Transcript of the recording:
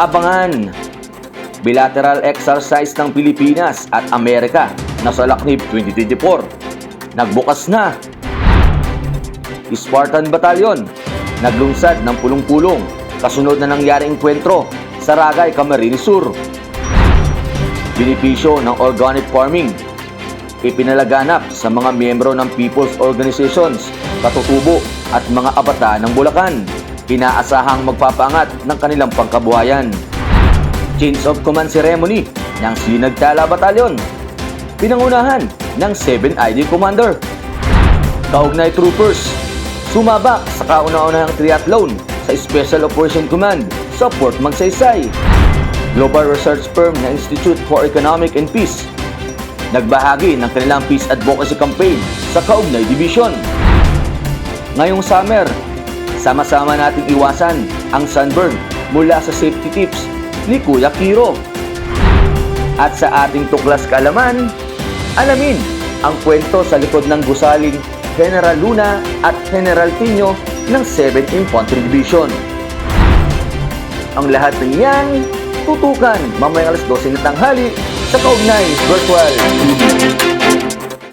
Abangan! Bilateral exercise ng Pilipinas at Amerika na sa Laknib 2024. Nagbukas na! Spartan Battalion, naglungsad ng pulong-pulong kasunod na nangyaring enkwentro sa Ragay, Camarines Sur. Benepisyo ng organic farming, ipinalaganap sa mga miyembro ng people's organizations, katutubo at mga abata ng Bulacan. Inaasahang magpapangat ng kanilang pangkabuhayan. Chains of Command Ceremony ng Sinagtala Battalion. Pinangunahan ng 7 ID Commander. Kaugnay Troopers, sumabak sa kauna-unahang triathlon sa Special Operation Command sa Port Magsaysay. Global research firm na Institute for Economic and Peace nagbahagi ng kanilang peace advocacy campaign sa Kaugnay Division. Ngayong summer, sama-sama nating iwasan ang sunburn mula sa safety tips ni Kuya Kiro. At sa ating tuklas kaalaman, alamin ang kwento sa likod ng gusaling General Luna at General Tino ng 7th Infantry Division. Ang lahat ng yan, tutukan mamayang alas 12 na tanghali sa Kaugnay Virtual TV.